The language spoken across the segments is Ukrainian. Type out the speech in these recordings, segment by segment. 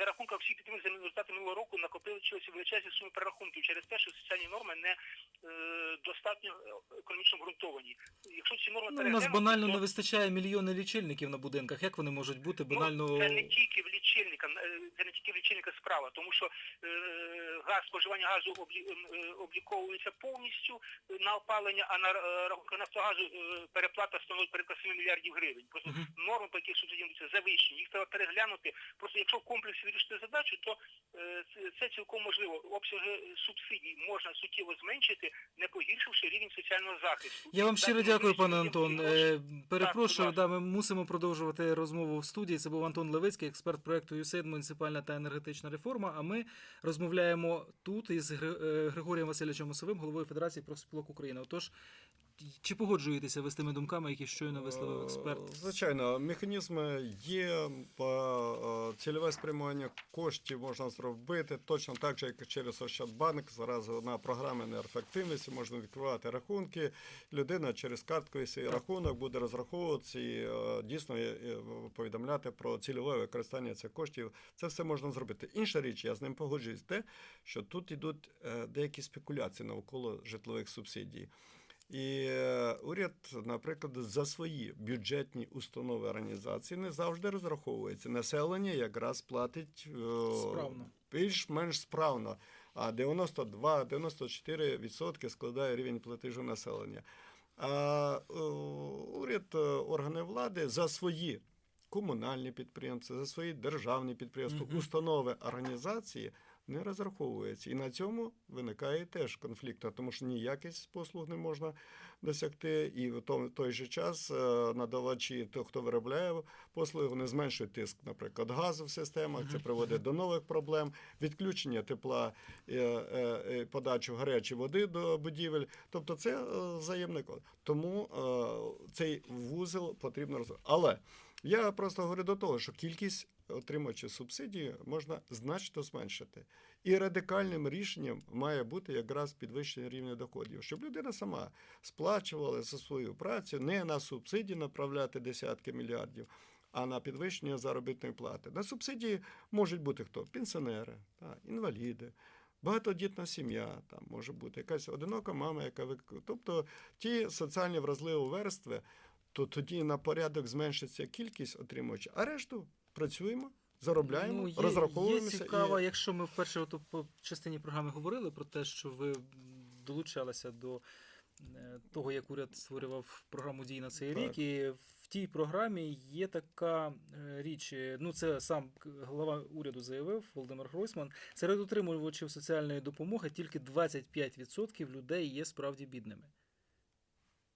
на рахунках всіх підприємств за результати минулого року накопилися величезні суми перерахунків через те, що соціальні норми не е, достатньо е, економічно обґрунтовані. Якщо ці норми Ну, у нас банально то- не вистачає мільйони лічильників на будинках. Як вони можуть бути банально. Ну, це не тільки в лічильника, е, це не тільки в лічильника справа, тому що е, газ, споживання газу облі, е, обліковується повністю на опалення, а на е, рахунку Нафтогазу е, переплата становить порядка 7 мільярдів гривень. Просто Мгм. норми, по яких субсидіюються, завищені. Їх треба переглянути. Просто якщо в комплексі вирішити задачу, то е, це- цілком можливо. Обсяги субсидій можна суттєво зменшити, не погіршивши рівень соціального захисту. Я вам щиро дякую, пане Антон. Е, Перепрошую, да, ми мусимо продовжувати розмову в студії. Це був Антон Левицький, експерт проекту ЮСЕЙД Муніципальна та енергетична реформа. А ми розмовляємо тут із е, Григорієм Васильовичем Осовим, головою Федерації профспілок України. Отож, чи погоджуєтеся ви з тими думками, які щойно висловив експерт? Е, Звичайно, механізми є, е, цільове спрямування коштів можна зробити точно так же, як через Ощадбанк. Зараз на програми енергоефективності можна відкривати рахунки. Людина через картку і свій рахунок буде розраховуватися і е, дійсно повідомляти про цільове використання цих коштів. Це все можна зробити. Інша річ, я з ним погоджуюсь, те, що тут йдуть деякі спекуляції навколо житлових субсидій. І е, уряд, наприклад, за свої бюджетні установи організації не завжди розраховується. Населення якраз платить е, Справно. більш-менш справно. А 92-94% складає рівень платежу населення. А е, уряд, органи влади за свої комунальні підприємства, за свої державні підприємства, установи, організації не розраховується. І на цьому виникає теж конфлікт, тому що ніякість послуг не можна досягти, і в той, же час е, надавачі, то, хто виробляє послуги, вони зменшують тиск, наприклад, газу в системах, це приводить до нових проблем, відключення тепла, е, е, подачу гарячої води до будівель. Тобто це взаємний код. Тому цей вузол потрібно розвивати. Але я просто говорю до того, що кількість отримувачів субсидії можна значно зменшити. І радикальним рішенням має бути якраз підвищення рівня доходів, щоб людина сама сплачувала за свою працю, не на субсидії направляти десятки мільярдів, а на підвищення заробітної плати. На субсидії можуть бути хто? Пенсіонери, та, інваліди. Багатодітна сім'я, там може бути якась одинока мама, яка вик... Тобто ті соціальні вразливі верстви, то тоді на порядок зменшиться кількість отримувачів, а решту працюємо, заробляємо, Ну, є, розраховуємося. Є цікаво, і... якщо ми вперше от по частині програми говорили про те, що ви долучалися до е, того, як уряд створював програму дій на цей Так. рік, і в тій програмі є така е, річ. е, Ну, це сам глава уряду заявив Володимир Гройсман. Серед отримувачів соціальної допомоги тільки 25% людей є справді бідними.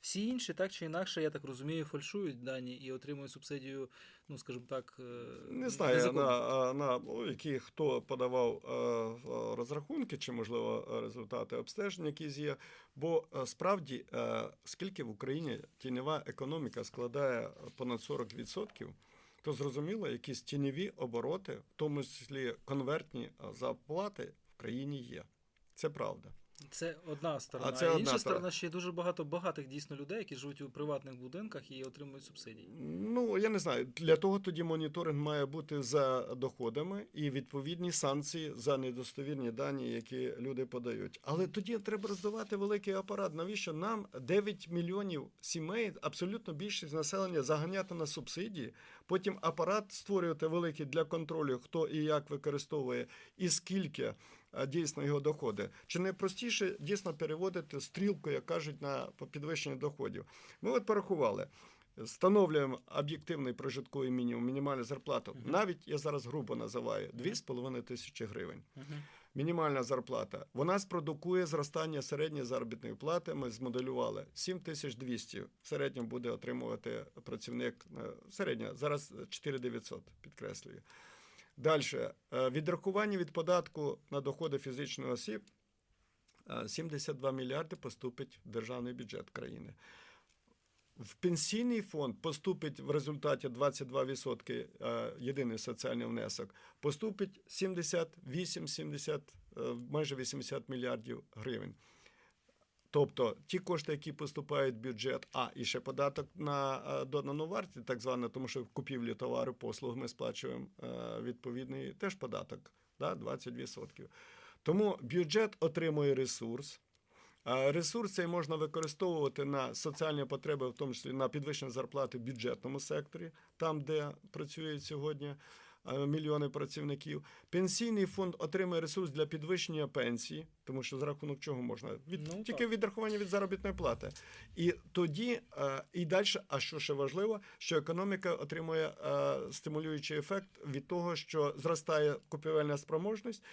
Всі інші, так чи інакше, я так розумію, фальшують дані і отримують субсидію, ну скажімо так, е, Не знаю, незаконно. на, на ну, які хто подавав е, е, розрахунки, чи можливо результати обстежень, якісь є. Бо справді, скільки в Україні тіньова економіка складає понад 40%, то зрозуміло, якісь тіньові обороти, в тому числі конвертні зарплати в країні є. Це правда. Це одна сторона. А це а одна інша сторона. сторона ще є дуже багато багатих дійсно людей, які живуть у приватних будинках і отримують субсидії. Ну, я не знаю. Для того тоді моніторинг має бути за доходами і відповідні санкції за недостовірні дані, які люди подають. Але тоді треба роздавати великий апарат. Навіщо нам 9 мільйонів сімей, абсолютно більшість населення заганяти на субсидії, потім апарат створювати великий для контролю, хто і як використовує, і скільки. А, Дійсно його доходи. Чи не простіше дійсно переводити стрілку, як кажуть, на підвищення доходів? Ми от порахували. Встановлюємо об'єктивний прожитковий мінімум, мінімальну зарплату. Мгм. Навіть я зараз грубо називаю 2,5 тисячі гривень. Угу. Мінімальна зарплата. Вона спродукує зростання середньої заробітної плати. Ми змоделювали 7200 в середньому буде отримувати працівник е, середня. Зараз 4900, підкреслюю. Далі. Відрахування від податку на доходи фізичних осіб е, 72 мільярди поступить в державний бюджет країни. В пенсійний фонд поступить в результаті 22% е, єдиний соціальний внесок, поступить 78-70, е, майже 80 мільярдів гривень. Тобто ті кошти, які поступають в бюджет, а і ще податок на е, додану вартість, так зване, тому що в купівлі товару послуг ми сплачуємо е, відповідний теж податок, да, 20%. Тому бюджет отримує ресурс. А Ресурс цей можна використовувати на соціальні потреби, в тому числі на підвищення зарплати в бюджетному секторі, там, де працюють сьогодні е, мільйони працівників. Пенсійний фонд отримує ресурс для підвищення пенсії, тому що за рахунок чого можна від Ну, тільки так. відрахування від заробітної плати. І тоді е, і далі, а що ще важливо, що економіка отримує е, стимулюючий ефект від того, що зростає купівельна спроможність.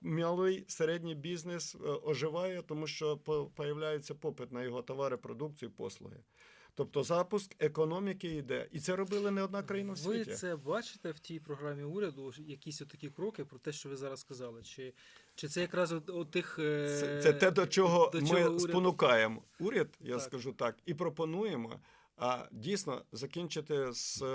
Малий середній бізнес е, оживає, тому що появляється попит на його товари, продукцію, послуги. Тобто запуск економіки йде, і це робили не одна країна в Ви це бачите в тій програмі уряду, якісь такі кроки про те, що ви зараз сказали? Чи, чи це якраз от, от тих. е, Це, це те, до чого до ми чого уряд- спонукаємо уряд, я Так. скажу так, і пропонуємо. А дійсно закінчити з е,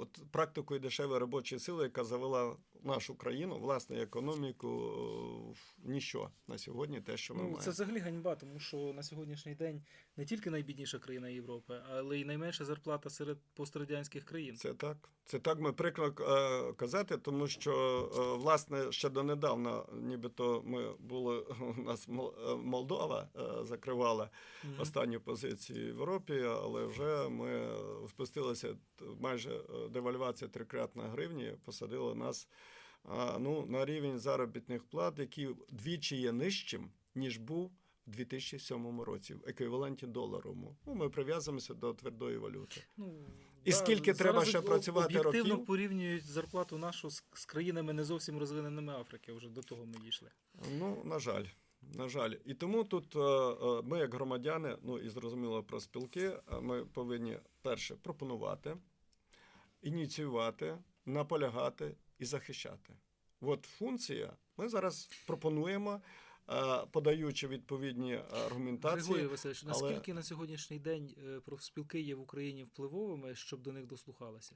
от, практикою дешевої робочої сили, яка завела нашу країну, власне, економіку е, в ніщо на сьогодні, те, що ми Ну, маємо. це взагалі ганьба, тому що на сьогоднішній день не тільки найбідніша країна Європи, але й найменша зарплата серед пострадянських країн. Це так. Це так ми приклад е, казати, тому що е, власне ще донедавна, нібито ми були у нас е, Молдова закривала останню позицію в Європі, але вже ми спустилися майже девальвація трикратна гривні, посадила нас ну, на рівень заробітних плат, який двічі є нижчим, ніж був у 2007 році, в еквіваленті доларовому. Ну, ми прив'язуємося до твердої валюти. Ну, І скільки треба ще працювати об'єктивно років? порівнюють зарплату нашу з, з країнами не зовсім розвиненими Африки. Вже до того ми дійшли. Ну, на жаль. На жаль, і тому тут е, е, ми, як громадяни, ну і зрозуміло про спілки, е, ми повинні перше пропонувати, ініціювати, наполягати і захищати. От функція. Ми зараз пропонуємо, подаючи відповідні аргументації. Григорій Васильович, але- наскільки на сьогоднішній день е, профспілки є в Україні впливовими, щоб до них дослухалися?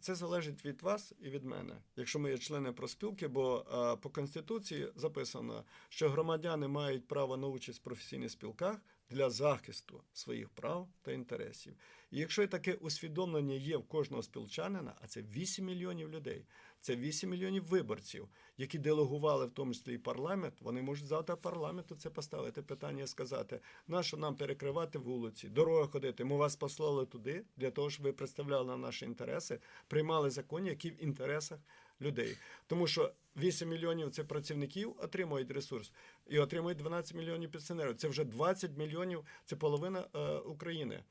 Це залежить від вас і від мене, якщо ми є члени проспілки, бо по конституції записано, що громадяни мають право на участь в професійних спілках для захисту своїх прав та інтересів. І якщо таке усвідомлення є в кожного спілчанина, а це 8 мільйонів людей, це 8 мільйонів виборців, які делегували в тому числі і парламент, вони можуть завтра парламенту це поставити питання, і сказати, нащо нам перекривати вулиці, дороги ходити. Ми вас послали туди для того, щоб ви представляли наші інтереси, приймали закони, які в інтересах людей. Тому що 8 мільйонів це працівників отримують ресурс і отримують 12 мільйонів пенсіонерів. Це вже 20 мільйонів, це половина е, України.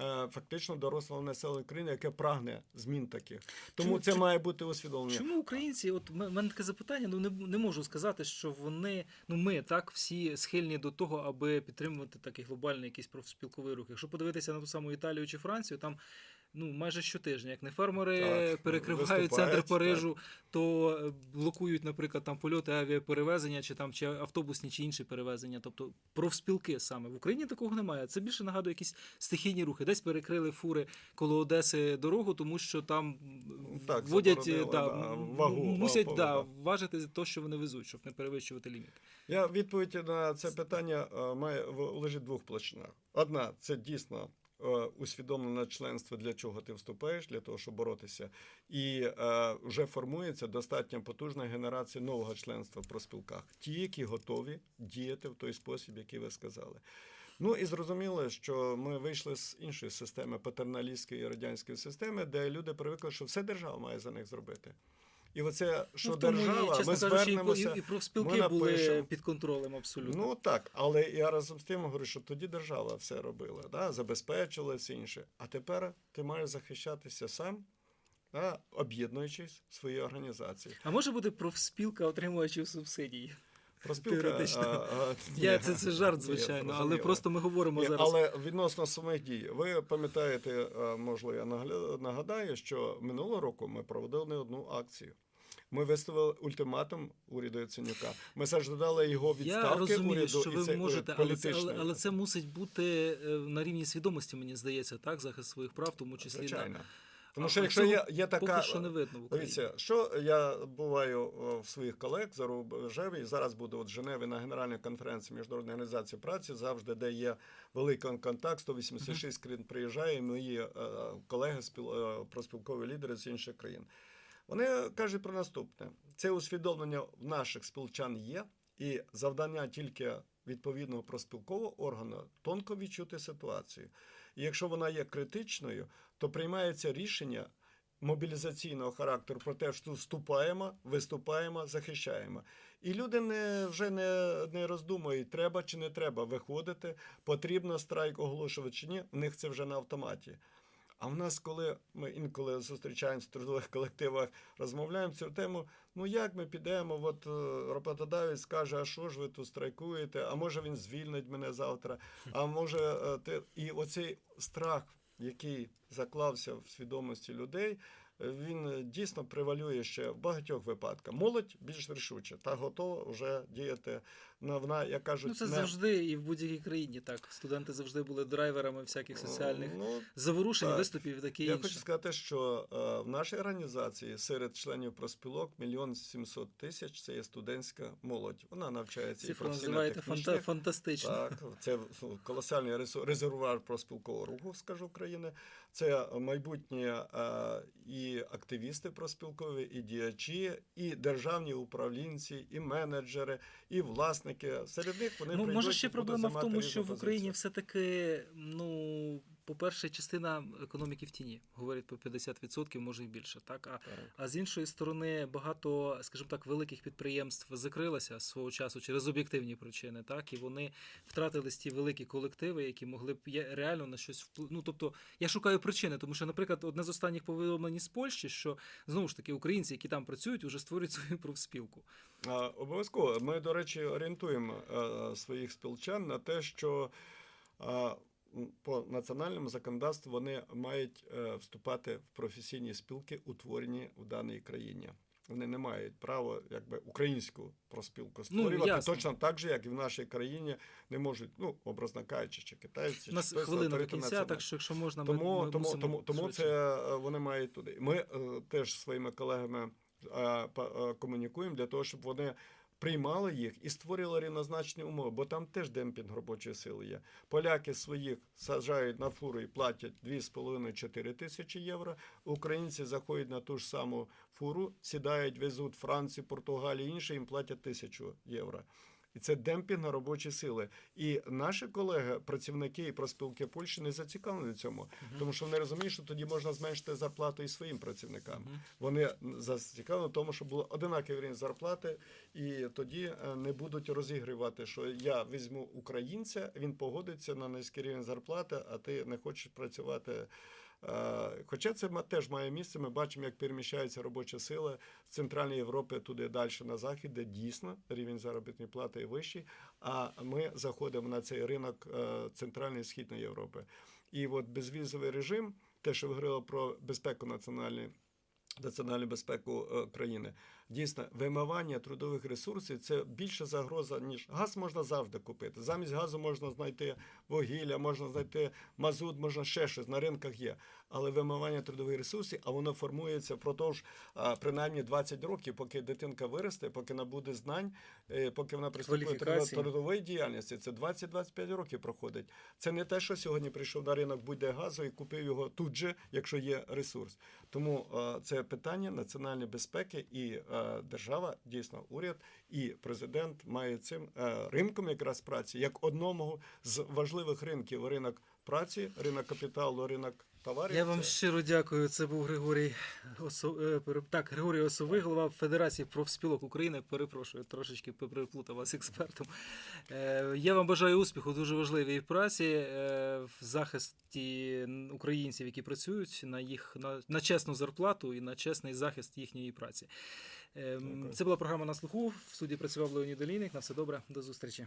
Е, Фактично дорослого населення країни, яке прагне змін таких. Тому Чому- це чому- має бути усвідомлення. Чому українці, от в мене таке запитання, ну не, не можу сказати, що вони, ну ми так всі схильні до того, аби підтримувати такий глобальний якийсь профспілковий рух. Якщо подивитися на ту саму Італію чи Францію, там ну майже щотижня, як не фермери Так, перекривають виступають, центр так. Парижу, то е, блокують, наприклад, там польоти авіаперевезення, чи там чи автобусні, чи інші перевезення. Тобто профспілки саме в Україні такого немає. Це більше нагадує якісь стихійні рухи. Десь перекрили фури коло Одеси дорогу, тому що там Ну, Так, вводять заборонили, да, да, вагу, мусять вагу, да, да. важити те, що вони везуть, щоб не перевищувати ліміт. Я відповідь на це питання е, має лежить в двох площинах. Одна це дійсно е, усвідомлене членство, для чого ти вступаєш, для того, щоб боротися, і е, вже формується достатньо потужна генерація нового членства в проспілках, ті, які готові діяти в той спосіб, який ви сказали. Ну і зрозуміло, що ми вийшли з іншої системи, патерналістської радянської системи, де люди привикли, що все держава має за них зробити. І оце, що ну, тому, держава, чесно ми кажучи, звернемося. і, і профспілки ми були під контролем абсолютно. Ну так, але я разом з тим говорю, що тоді держава все робила, да, забезпечила все інше. А тепер ти маєш захищатися сам, да, об'єднуючись в своїй організації. А може бути профспілка отримувачів субсидій? Проспілка, Теоретично. а, а, Я, це, це жарт, звичайно, але просто ми говоримо Ні, зараз. але відносно самих дій, ви пам'ятаєте, е, можливо, я нагадаю, що минулого року ми проводили не одну акцію. Ми виставили ультиматум уряду Яценюка. Ми заждали його Я розумію, уряду, що і ви цей можете, але це, але, але це мусить бути е, на рівні свідомості, мені здається, так, захист своїх прав, тому числі на Звичайно. Тому А що якщо є, є така. Поки що не видно в Україні. Дивіться, що я буваю в своїх колег за рубежеві, і зараз буду от в Женеві на генеральній конференції Міжнародної організації праці, завжди, де є великий контакт, 186 країн приїжджає, і мої е, колеги, спіл, е, проспілкові лідери з інших країн. Вони кажуть про наступне: це усвідомлення в наших спілчан є, і завдання тільки відповідного проспілкового органу тонко відчути ситуацію. І якщо вона є критичною, то приймається рішення мобілізаційного характеру про те, що вступаємо, виступаємо, захищаємо. І люди не, вже не, не роздумують, треба чи не треба виходити, потрібно страйк оголошувати чи ні, в них це вже на автоматі. А в нас, коли ми інколи зустрічаємося в трудових колективах, розмовляємо цю тему, ну як ми підемо, от е, роботодавець скаже, а що ж ви тут страйкуєте, а може він звільнить мене завтра, а може ти. І оцей страх, який заклався в свідомості людей, е, він е, дійсно превалює ще в багатьох випадках. Молодь більш рішуче та готова вже діяти на вона, як кажуть, Ну, це не- завжди і в будь-якій країні так. Студенти завжди були драйверами всяких соціальних Ну, заворушень, так. виступів і таке Я інше. хочу сказати, що е, в нашій організації серед членів проспілок мільйон сімсот тисяч це є студентська молодь. Вона навчається і Цифру називаєте фанта- фантастично. Так, це колосальний резервуар проспілкового руху, скажу України. Це майбутні е, і активісти проспілкові, і діячі, і державні управлінці, і менеджери, і власники. Серед них вони Ну, прийдуть може ще проблема в тому, що в Україні все-таки, ну, по-перше, частина економіки в тіні. Говорять про 50%, може і більше. Так? А, Так. а з іншої сторони, багато, скажімо так, великих підприємств закрилося свого часу через об'єктивні причини, так, і вони втратили ті великі колективи, які могли б реально на щось вплинути. Ну, тобто, я шукаю причини, тому що, наприклад, одне з останніх повідомлень з Польщі, що знову ж таки українці, які там працюють, вже створюють свою профспілку. А, Обов'язково. Ми, до речі, орієнтуємо е, своїх спілчан на те, що по національному законодавству вони мають е, вступати в професійні спілки, утворені в даній країні. Вони не мають права якби українську проспілку створювати, Ну, точно так же, як і в нашій країні не можуть, ну, образно кажучи, чи китайці, У нас чи хвилина до кінця, так що якщо можна, Тому, ми тому, мусимо тому, тому швидше. це е, вони мають туди. Ми е, теж своїми колегами е, комунікуємо для того, щоб вони приймали їх і створила рівнозначні умови, бо там теж демпінг робочої сили є. Поляки своїх саджають на фуру і платять 2,5-4 тисячі євро. Українці заходять на ту ж саму фуру, сідають, везуть Францію, Португалію, інші їм платять тисячу євро. І це демпінг на робочі сили. І наші колеги, працівники і проспілки Польщі не зацікавлені в цьому, тому що вони розуміють, що тоді можна зменшити зарплату і своїм працівникам. Мгм. Вони зацікавлені в тому, щоб було одинаковий рівень зарплати, і тоді е, не будуть розігрівати, що я візьму українця, він погодиться на низький рівень зарплати, а ти не хочеш працювати. Е, Хоча це теж має місце, ми бачимо, як переміщається робоча сила з Центральної Європи туди далі на захід, де дійсно рівень заробітної плати вищий. А ми заходимо на цей ринок е, Центральної і Східної Європи. І от безвізовий режим, те, що ви говорили про безпеку національної. Національну безпеку е, країни дійсно вимивання трудових ресурсів це більша загроза ніж газ можна завжди купити. Замість газу можна знайти вугілля, можна знайти мазут, можна ще щось на ринках є. Але вимивання трудових ресурсів, а воно формується впродовж принаймні 20 років, поки дитинка виросте, поки набуде знань, е, поки вона приступить до трудової діяльності. Це 20-25 років проходить. Це не те, що сьогодні прийшов на ринок будь-де газу і купив його тут же, якщо є ресурс. Тому це питання національної безпеки і держава, дійсно, уряд і президент має цим е, ринком якраз праці, як одному з важливих ринків ринок праці, ринок капіталу, ринок товарів. Я вам щиро дякую. Це був Григорій Осо... е, так, Григорій Осовий, голова Федерації профспілок України. Перепрошую, трошечки переплутав вас експертом. Е, Я вам бажаю успіху, дуже важливій праці е, в захисті українців, які працюють на їх на, на чесну зарплату і на чесний захист їхньої праці. Ем. Це була програма на слуху. В суді працював Леонід Олійник. На все добре, до зустрічі.